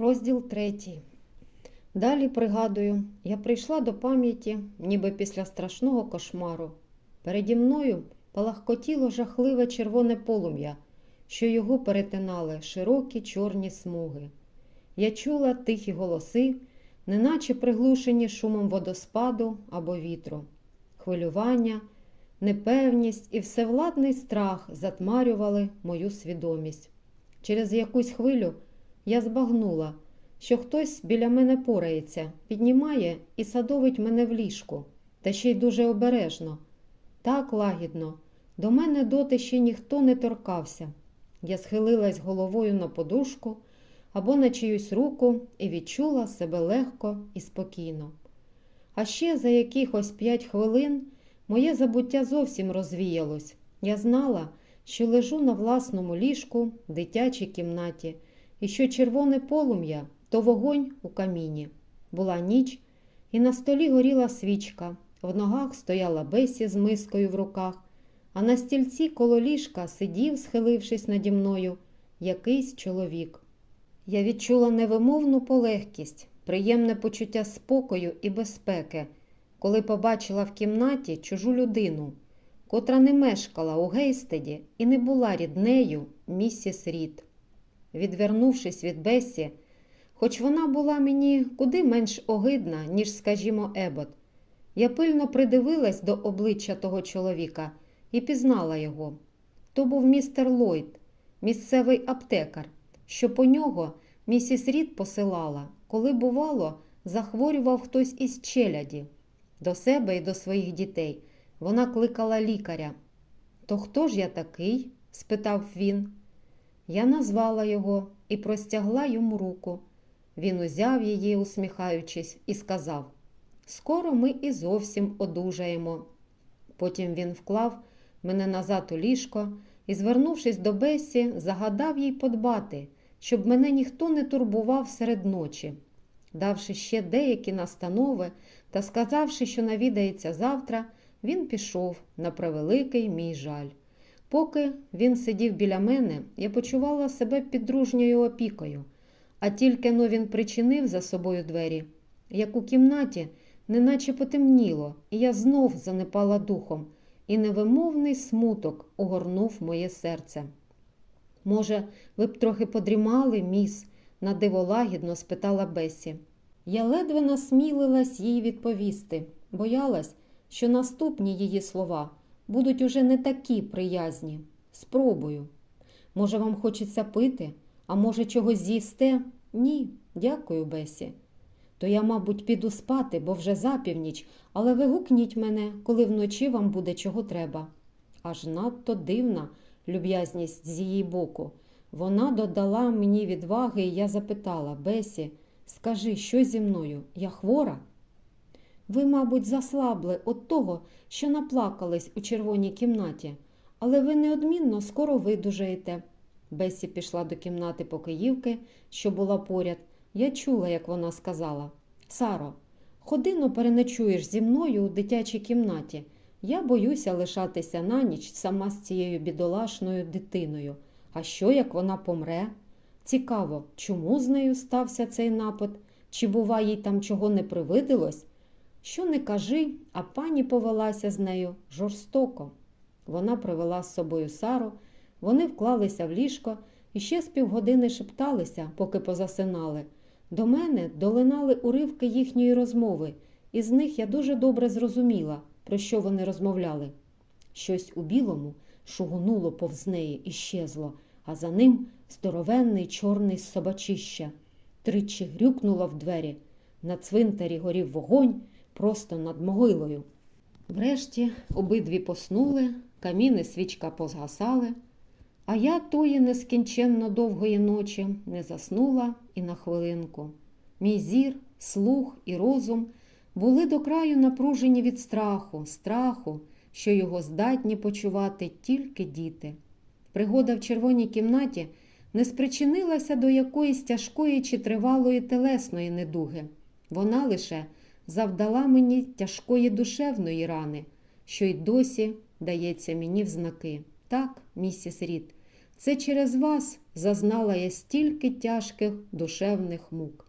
Розділ третій. Далі пригадую, я прийшла до пам'яті, ніби після страшного кошмару. Переді мною палахкотіло жахливе червоне полум'я, що його перетинали широкі чорні смуги. Я чула тихі голоси, неначе приглушені шумом водоспаду або вітру. Хвилювання, непевність і всевладний страх затмарювали мою свідомість. Через якусь хвилю я збагнула, що хтось біля мене порається, піднімає і садовить мене в ліжку, та ще й дуже обережно. Так лагідно. До мене доти ще ніхто не торкався. Я схилилась головою на подушку або на чиюсь руку і відчула себе легко і спокійно. А ще за якихось п'ять хвилин моє забуття зовсім розвіялось. Я знала, що лежу на власному ліжку в дитячій кімнаті, і що червоне полум'я то вогонь у каміні. Була ніч, і на столі горіла свічка, в ногах стояла Бесі з мискою в руках, а на стільці коло ліжка сидів, схилившись наді мною, якийсь чоловік. Я відчула невимовну полегкість, приємне почуття спокою і безпеки, коли побачила в кімнаті чужу людину, котра не мешкала у Гейстеді і не була ріднею місіс Рід. Відвернувшись від Бесі, хоч вона була мені куди менш огидна, ніж, скажімо, Ебот, я пильно придивилась до обличчя того чоловіка і пізнала його. То був містер Ллойд, місцевий аптекар, що по нього місіс Рід посилала, коли, бувало, захворював хтось із челяді. До себе і до своїх дітей вона кликала лікаря. То хто ж я такий? спитав він. Я назвала його і простягла йому руку. Він узяв її, усміхаючись, і сказав Скоро ми і зовсім одужаємо. Потім він вклав мене назад у ліжко і, звернувшись до Бесі, загадав їй подбати, щоб мене ніхто не турбував серед ночі. Давши ще деякі настанови та сказавши, що навідається завтра, він пішов на превеликий мій жаль. Поки він сидів біля мене, я почувала себе під дружньою опікою, а тільки но він причинив за собою двері, як у кімнаті неначе потемніло, і я знов занепала духом, і невимовний смуток огорнув моє серце. Може, ви б трохи подрімали, міс? надиволагідно спитала Бесі. Я ледве насмілилась їй відповісти, боялась, що наступні її слова будуть уже не такі приязні. Спробую. Може, вам хочеться пити, а може, чогось з'їсте? Ні, дякую, Бесі. То я, мабуть, піду спати, бо вже запівніч, але ви гукніть мене, коли вночі вам буде чого треба. Аж надто дивна люб'язність з її боку. Вона додала мені відваги, і я запитала Бесі, скажи, що зі мною? Я хвора? Ви, мабуть, заслабли від того, що наплакались у червоній кімнаті, але ви неодмінно скоро видужаєте. Бесі пішла до кімнати Покоївки, що була поряд. Я чула, як вона сказала Саро, ходино переночуєш зі мною у дитячій кімнаті. Я боюся лишатися на ніч сама з цією бідолашною дитиною. А що, як вона помре? Цікаво, чому з нею стався цей напад? Чи, бува, їй там чого не привидилось? Що не кажи, а пані повелася з нею жорстоко. Вона привела з собою Сару, вони вклалися в ліжко і ще з півгодини шепталися, поки позасинали. До мене долинали уривки їхньої розмови, і з них я дуже добре зрозуміла, про що вони розмовляли. Щось у білому шугонуло повз неї і щезло, а за ним здоровенний чорний собачище. Тричі грюкнуло в двері. На цвинтарі горів вогонь просто над могилою. Врешті обидві поснули, каміни свічка позгасали, а я тої нескінченно довгої ночі не заснула і на хвилинку. Мій зір, слух і розум були до краю напружені від страху, страху, що його здатні почувати тільки діти. Пригода в червоній кімнаті не спричинилася до якоїсь тяжкої чи тривалої телесної недуги. Вона лише завдала мені тяжкої душевної рани, що й досі дається мені в знаки. Так, місіс Рід, Це через вас зазнала я стільки тяжких душевних мук.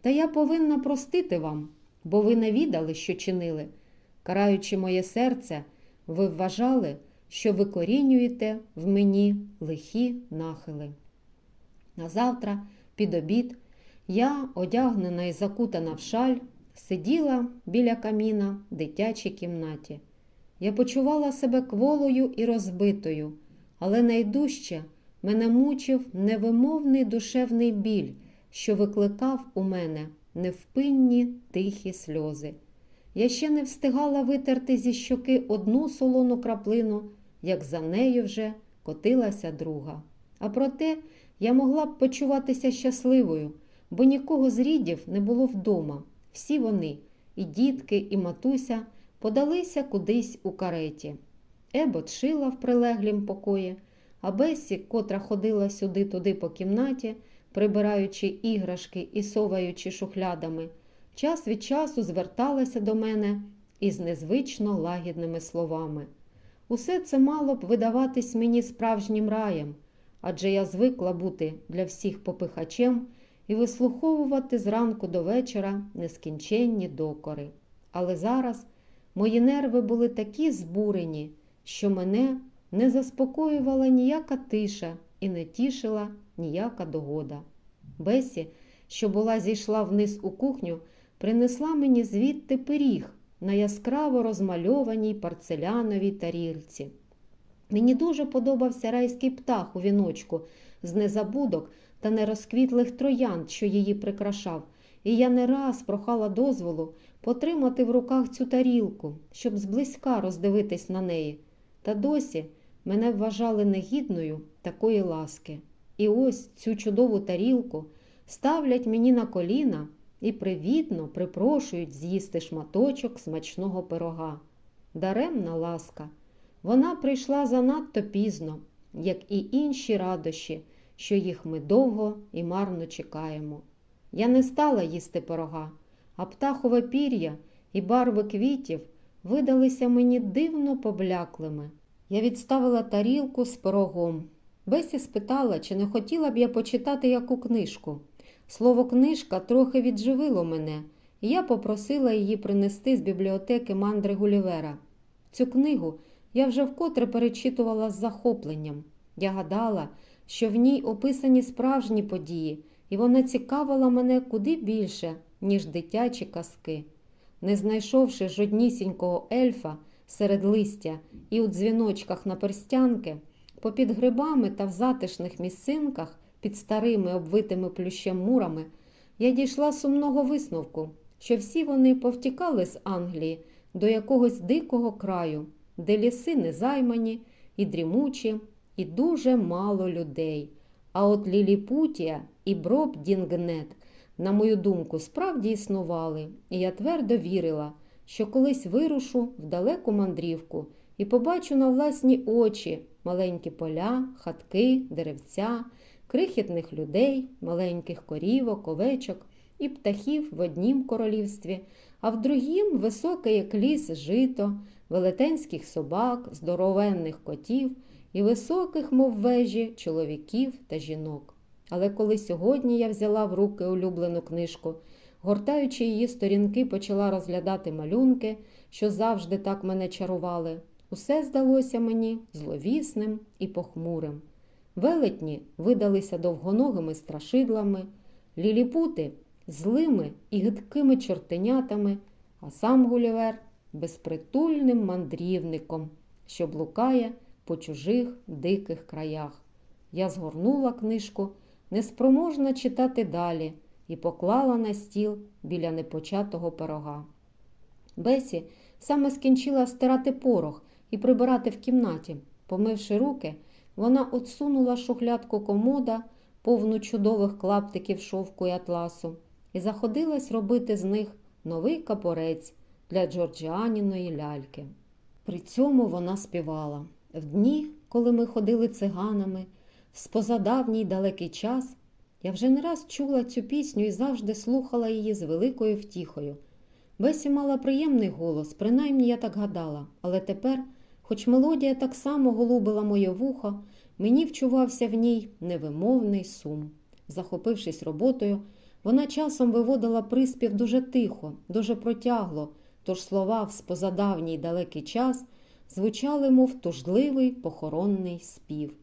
Та я повинна простити вам, бо ви не відали, що чинили. Караючи моє серце, ви вважали, що викорінюєте в мені лихі нахили. На завтра, під обід, я, одягнена і закутана в шаль, сиділа біля каміна в дитячій кімнаті. Я почувала себе кволою і розбитою, але найдужче мене мучив невимовний душевний біль, що викликав у мене невпинні тихі сльози. Я ще не встигала витерти зі щоки одну солону краплину, як за нею вже котилася друга. А проте я могла б почуватися щасливою, бо нікого з рідів не було вдома. Всі вони, і дітки, і матуся, подалися кудись у кареті. Ебот шила в прилеглім покої, а Бесі, котра ходила сюди-туди по кімнаті, прибираючи іграшки і соваючи шухлядами, час від часу зверталася до мене із незвично лагідними словами. Усе це мало б видаватись мені справжнім раєм, адже я звикла бути для всіх попихачем і вислуховувати зранку до вечора нескінченні докори. Але зараз мої нерви були такі збурені, що мене не заспокоювала ніяка тиша і не тішила ніяка догода. Бесі, що була зійшла вниз у кухню, принесла мені звідти пиріг на яскраво розмальованій парцеляновій тарілці. Мені дуже подобався райський птах у віночку з незабудок та нерозквітлих троянд, що її прикрашав, і я не раз прохала дозволу потримати в руках цю тарілку, щоб зблизька роздивитись на неї. Та досі мене вважали негідною такої ласки. І ось цю чудову тарілку ставлять мені на коліна і привітно припрошують з'їсти шматочок смачного пирога. Даремна ласка. Вона прийшла занадто пізно, як і інші радощі, що їх ми довго і марно чекаємо. Я не стала їсти пирога, а птахове пір'я і барви квітів видалися мені дивно побляклими. Я відставила тарілку з пирогом. Бесі спитала, чи не хотіла б я почитати яку книжку. Слово книжка трохи відживило мене, і я попросила її принести з бібліотеки мандри Гулівера. Цю книгу я вже вкотре перечитувала з захопленням. Я гадала, що в ній описані справжні події, і вона цікавила мене куди більше, ніж дитячі казки. Не знайшовши жоднісінького ельфа серед листя і у дзвіночках на перстянки, попід грибами та в затишних місцинках під старими обвитими плющем мурами, я дійшла сумного висновку, що всі вони повтікали з Англії до якогось дикого краю, де ліси незаймані і дрімучі, і дуже мало людей. А от Ліліпутія і Броб Дінгнет, на мою думку, справді існували, і я твердо вірила, що колись вирушу в далеку мандрівку і побачу на власні очі маленькі поля, хатки, деревця, крихітних людей, маленьких корівок, овечок і птахів в однім королівстві, а в другім високе, як ліс, жито, велетенських собак, здоровенних котів і високих, мов вежі, чоловіків та жінок. Але коли сьогодні я взяла в руки улюблену книжку, гортаючи її сторінки, почала розглядати малюнки, що завжди так мене чарували, усе здалося мені зловісним і похмурим. Велетні видалися довгоногими страшидлами, ліліпути злими і гидкими чортенятами, а сам Гулівер безпритульним мандрівником, що блукає по чужих диких краях. Я згорнула книжку, неспроможна читати далі, і поклала на стіл біля непочатого пирога. Бесі саме скінчила стирати порох і прибирати в кімнаті. Помивши руки, вона отсунула шухлядку комода, повну чудових клаптиків шовку і атласу, і заходилась робити з них новий капорець для Джорджіаніної ляльки. При цьому вона співала. В дні, коли ми ходили циганами, в спозадавній далекий час, я вже не раз чула цю пісню і завжди слухала її з великою втіхою. Бесі мала приємний голос, принаймні я так гадала, але тепер, хоч мелодія так само голубила моє вухо, Мені вчувався в ній невимовний сум. Захопившись роботою, вона часом виводила приспів дуже тихо, дуже протягло, тож слова в спозадавній далекий час звучали, мов тужливий похоронний спів.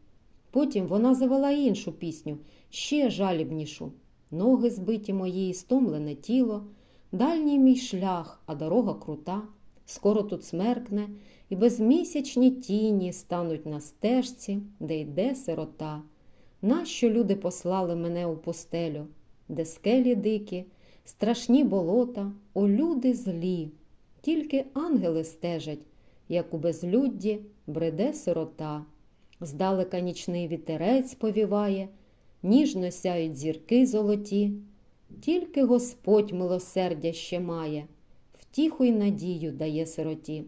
Потім вона завела іншу пісню, ще жалібнішу. Ноги збиті мої, стомлене тіло, дальній мій шлях, а дорога крута. Скоро тут смеркне, і безмісячні тіні стануть на стежці, де йде сирота. Нащо люди послали мене у пустелю, де скелі дикі, страшні болота, о люди злі, тільки ангели стежать, як у безлюдді бреде сирота. Здалека нічний вітерець повіває, ніжно сяють зірки золоті, тільки Господь милосердя ще має, втіху й надію дає сироті.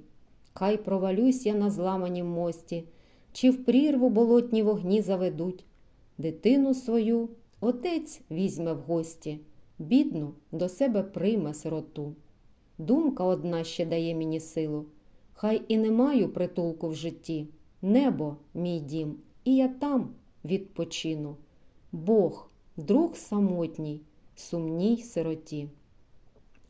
Хай провалюсь я на зламанім мості, чи в прірву болотні вогні заведуть. Дитину свою отець візьме в гості, бідну до себе прийме сироту. Думка одна ще дає мені силу, хай і не маю притулку в житті. Небо, мій дім, і я там відпочину. Бог, друг самотній, сумній сироті.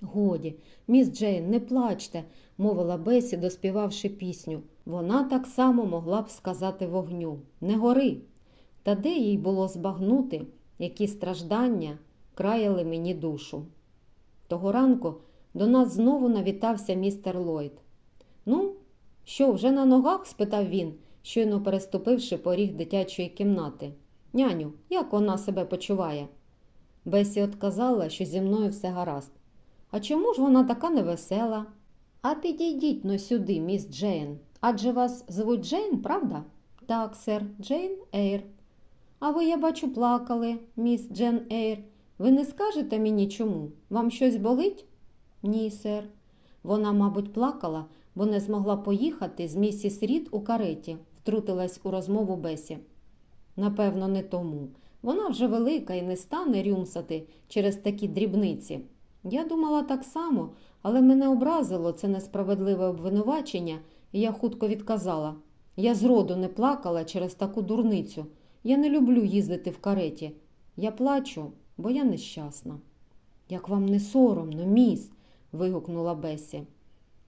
Годі, міс Джейн, не плачте, мовила Бесі, доспівавши пісню. Вона так само могла б сказати вогню Не гори. Та де їй було збагнути, які страждання краяли мені душу. Того ранку до нас знову навітався містер Ллойд. Ну, що, вже на ногах? спитав він, щойно переступивши поріг дитячої кімнати. Няню, як вона себе почуває? Бесі отказала, що зі мною все гаразд. А чому ж вона така невесела? А підійдіть но сюди, міс Джейн. Адже вас звуть Джейн, правда? Так, сер, Джейн Ейр. А ви, я бачу, плакали, міс Джен Ейр. Ви не скажете мені чому? Вам щось болить? Ні, сер. Вона, мабуть, плакала, бо не змогла поїхати з місіс Рід у кареті, втрутилась у розмову Бесі. Напевно, не тому. Вона вже велика і не стане рюмсати через такі дрібниці. Я думала так само, але мене образило це несправедливе обвинувачення, і я хутко відказала. Я зроду не плакала через таку дурницю. Я не люблю їздити в кареті. Я плачу, бо я нещасна. Як вам не соромно, міс. вигукнула Бесі.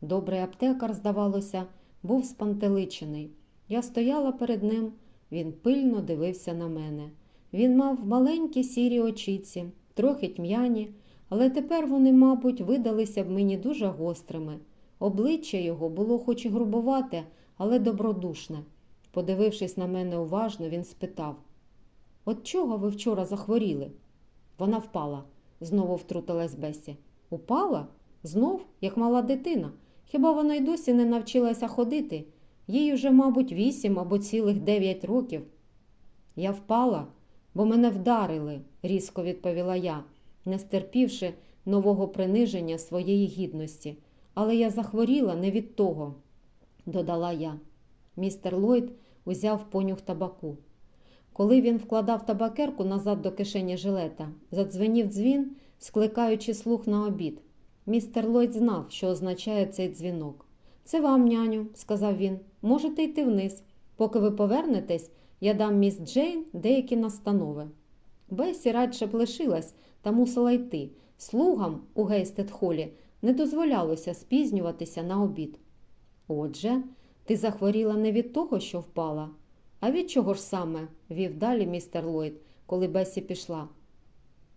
Добрий аптекар, здавалося, був спантеличений. Я стояла перед ним, він пильно дивився на мене. Він мав маленькі сірі очіці, трохи тьмяні, але тепер вони, мабуть, видалися б мені дуже гострими. Обличчя його було хоч і грубовате, але добродушне. Подивившись на мене уважно, він спитав От чого ви вчора захворіли? Вона впала, знову втрутилась Бесі. Упала? Знов, як мала дитина. Хіба вона й досі не навчилася ходити? Їй уже, мабуть, вісім або цілих дев'ять років. Я впала, бо мене вдарили, різко відповіла я, не стерпівши нового приниження своєї гідності. Але я захворіла не від того, додала я. Містер Ллойд узяв понюх табаку. Коли він вкладав табакерку назад до кишені жилета, задзвенів дзвін, скликаючи слух на обід. Містер Ллойд знав, що означає цей дзвінок. Це вам, няню, сказав він, можете йти вниз. Поки ви повернетесь, я дам міс Джейн деякі настанови. Бесі радше б лишилась та мусила йти. Слугам у Гейстед-холі не дозволялося спізнюватися на обід. Отже, ти захворіла не від того, що впала, а від чого ж саме? вів далі містер Ллойд, коли Бесі пішла.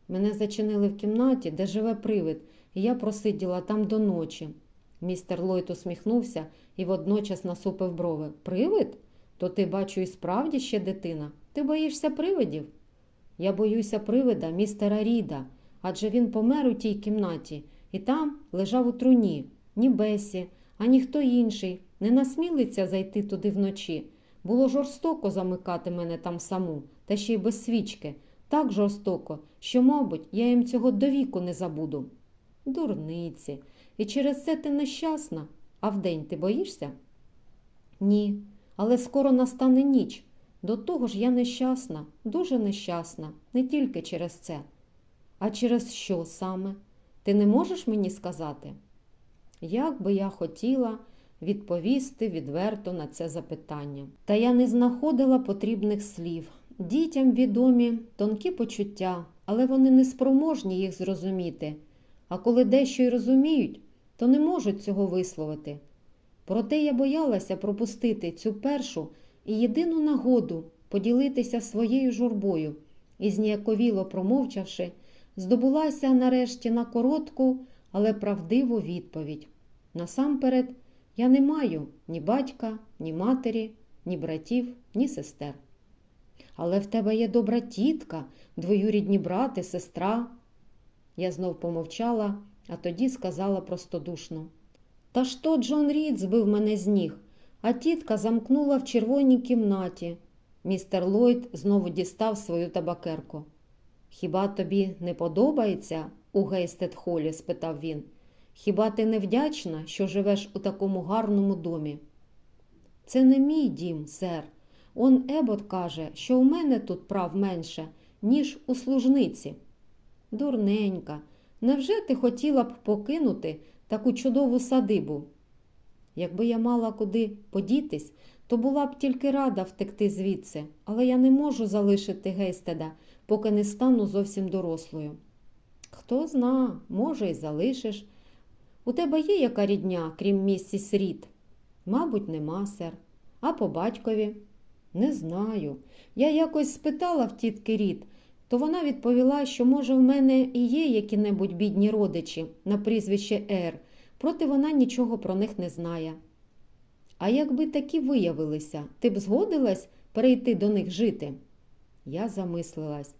Мене зачинили в кімнаті, де живе привид, і я просиділа там до ночі. Містер Ллойд усміхнувся і водночас насупив брови. Привид? То ти, бачу, і справді ще дитина. Ти боїшся привидів? Я боюся привида містера Ріда, адже він помер у тій кімнаті, і там лежав у труні, ні Бесі, а ніхто інший не насмілиться зайти туди вночі. Було жорстоко замикати мене там саму, та ще й без свічки. Так жорстоко, що, мабуть, я їм цього довіку не забуду. Дурниці. І через це ти нещасна. А вдень ти боїшся? Ні, але скоро настане ніч. До того ж я нещасна, дуже нещасна, не тільки через це. А через що саме? Ти не можеш мені сказати? Як би я хотіла, відповісти відверто на це запитання. Та я не знаходила потрібних слів. Дітям відомі тонкі почуття, але вони не спроможні їх зрозуміти. А коли дещо й розуміють, то не можуть цього висловити. Проте я боялася пропустити цю першу і єдину нагоду поділитися своєю журбою і, зніяковіло промовчавши, здобулася нарешті на коротку, але правдиву відповідь. Насамперед, я не маю ні батька, ні матері, ні братів, ні сестер. Але в тебе є добра тітка, двоюрідні брати, сестра. Я знов помовчала, а тоді сказала простодушно. Та то Джон Рід збив мене з ніг, а тітка замкнула в червоній кімнаті. Містер Ллойд знову дістав свою табакерку. Хіба тобі не подобається у Гейстед-холі? спитав він. Хіба ти не вдячна, що живеш у такому гарному домі? Це не мій дім, сер. Он Ебот каже, що у мене тут прав менше, ніж у служниці. Дурненька, невже ти хотіла б покинути таку чудову садибу? Якби я мала куди подітись, то була б тільки рада втекти звідси, але я не можу залишити Гейстеда, поки не стану зовсім дорослою. Хто зна, може, й залишиш. У тебе є яка рідня, крім місіс Рід? Мабуть, нема, сер. А по батькові? Не знаю. Я якось спитала в тітки Рід, то вона відповіла, що, може, в мене і є які-небудь бідні родичі на прізвище Р, проте вона нічого про них не знає. А якби такі виявилися, ти б згодилась перейти до них жити? Я замислилась.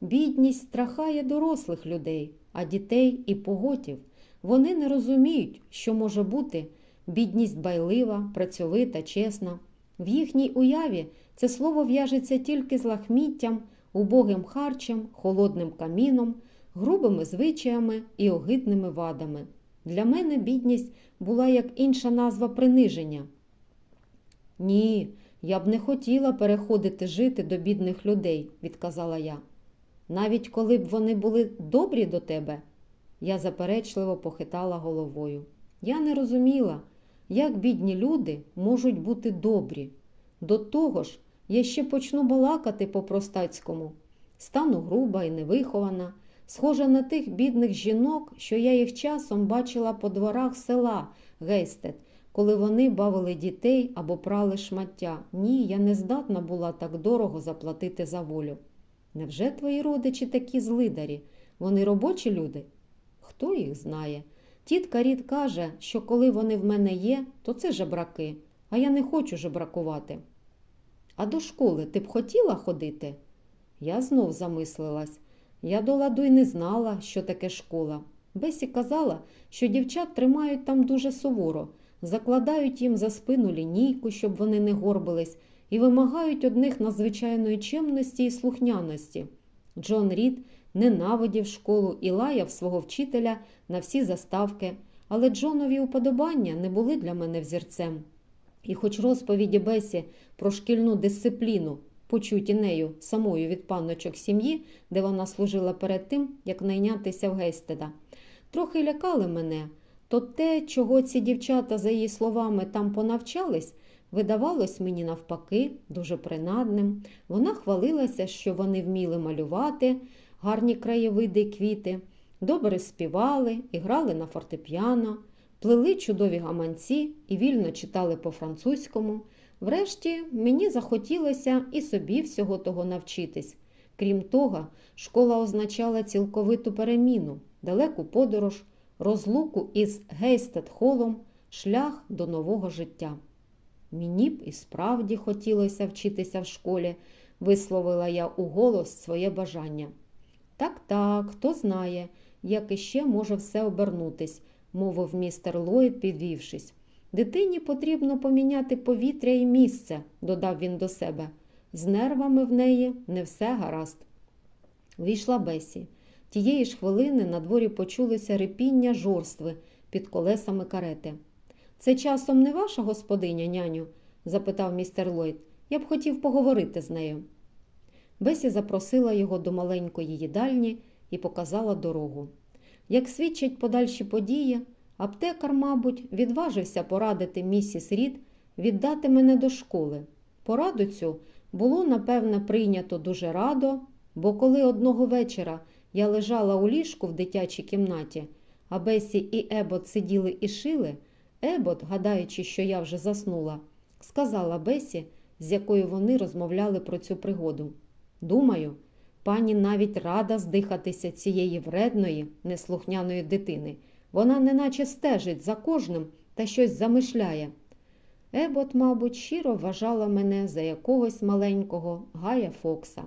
Бідність страхає дорослих людей, а дітей і поготів. Вони не розуміють, що може бути бідність байлива, працьовита, чесна. В їхній уяві це слово в'яжеться тільки з лахміттям, убогим харчем, холодним каміном, грубими звичаями і огидними вадами. Для мене бідність була як інша назва приниження. Ні, я б не хотіла переходити жити до бідних людей, відказала я. Навіть коли б вони були добрі до тебе, я заперечливо похитала головою. Я не розуміла, як бідні люди можуть бути добрі. До того ж, я ще почну балакати по-простацькому. Стану груба і невихована, схожа на тих бідних жінок, що я їх часом бачила по дворах села Гейстед, коли вони бавили дітей або прали шмаття. Ні, я не здатна була так дорого заплатити за волю. Невже твої родичі такі злидарі? Вони робочі люди? Хто їх знає? Тітка Рід каже, що коли вони в мене є, то це жебраки, а я не хочу жебракувати. А до школи ти б хотіла ходити? Я знов замислилась. Я до ладу й не знала, що таке школа. Бесі казала, що дівчат тримають там дуже суворо, закладають їм за спину лінійку, щоб вони не горбились, і вимагають одних надзвичайної чемності і слухняності. Джон Рід ненавидів школу і лаяв свого вчителя на всі заставки, але Джонові уподобання не були для мене взірцем. І хоч розповіді Бесі про шкільну дисципліну, почуті нею самою від панночок сім'ї, де вона служила перед тим, як найнятися в Гейстеда, трохи лякали мене, то те, чого ці дівчата, за її словами, там понавчались, видавалось мені навпаки дуже принадним. Вона хвалилася, що вони вміли малювати гарні краєвиди квіти, добре співали і грали на фортепіано, плели чудові гаманці і вільно читали по-французькому. Врешті мені захотілося і собі всього того навчитись. Крім того, школа означала цілковиту переміну, далеку подорож, розлуку із Гейстед-холом, шлях до нового життя. Мені б і справді хотілося вчитися в школі, висловила я у голос своє бажання. Так, так, хто знає, як іще може все обернутись, мовив містер Ллойд, підвівшись. Дитині потрібно поміняти повітря і місце, додав він до себе. З нервами в неї не все гаразд. Війшла Бесі. Тієї ж хвилини на дворі почулося рипіння жорстви під колесами карети. Це часом не ваша господиня, няню? запитав містер Ллойд. Я б хотів поговорити з нею. Бесі запросила його до маленької їдальні і показала дорогу. Як свідчать подальші події, Аптекар, мабуть, відважився порадити місіс Рід віддати мене до школи. Пораду цю було, напевне, прийнято дуже радо, бо коли одного вечора я лежала у ліжку в дитячій кімнаті, а Бесі і Ебот сиділи і шили, Ебот, гадаючи, що я вже заснула, сказала Бесі, з якою вони розмовляли про цю пригоду. Думаю, пані навіть рада здихатися цієї вредної, неслухняної дитини. Вона неначе стежить за кожним та щось замишляє. Ебот, мабуть, щиро вважала мене за якогось маленького Гая Фокса.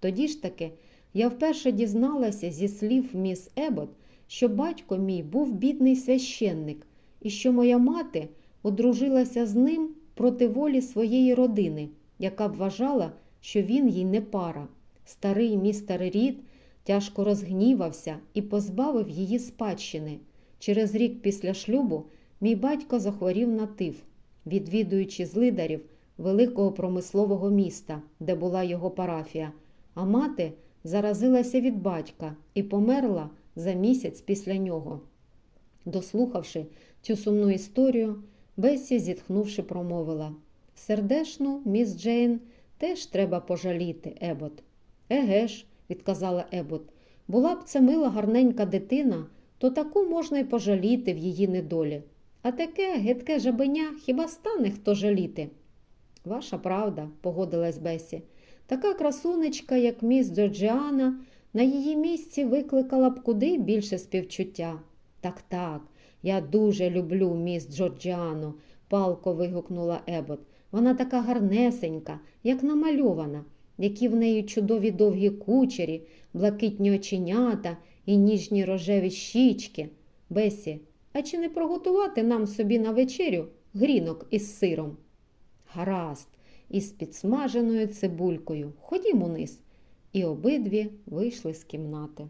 Тоді ж таки я вперше дізналася зі слів міс Ебот, що батько мій був бідний священник і що моя мати одружилася з ним проти волі своєї родини, яка вважала, що він їй не пара. Старий містер Рід тяжко розгнівався і позбавив її спадщини. Через рік після шлюбу мій батько захворів на тиф, відвідуючи злидарів великого промислового міста, де була його парафія, а мати заразилася від батька і померла за місяць після нього. Дослухавши цю сумну історію, Бесі, зітхнувши, промовила Сердешну, міс Джейн, теж треба пожаліти, Ебот. Еге ж, відказала Ебот, була б це мила гарненька дитина, то таку можна й пожаліти в її недолі. А таке гидке жабеня хіба стане хто жаліти? Ваша правда, погодилась Бесі. Така красунечка, як міс Джорджіана, на її місці викликала б куди більше співчуття. Так, так, я дуже люблю міс Джорджіану, палко вигукнула Ебот. Вона така гарнесенька, як намальована, які в неї чудові довгі кучері, блакитні оченята і ніжні рожеві щічки. Бесі, а чи не приготувати нам собі на вечерю грінок із сиром? Гаразд, із підсмаженою цибулькою. Ходім униз. І обидві вийшли з кімнати.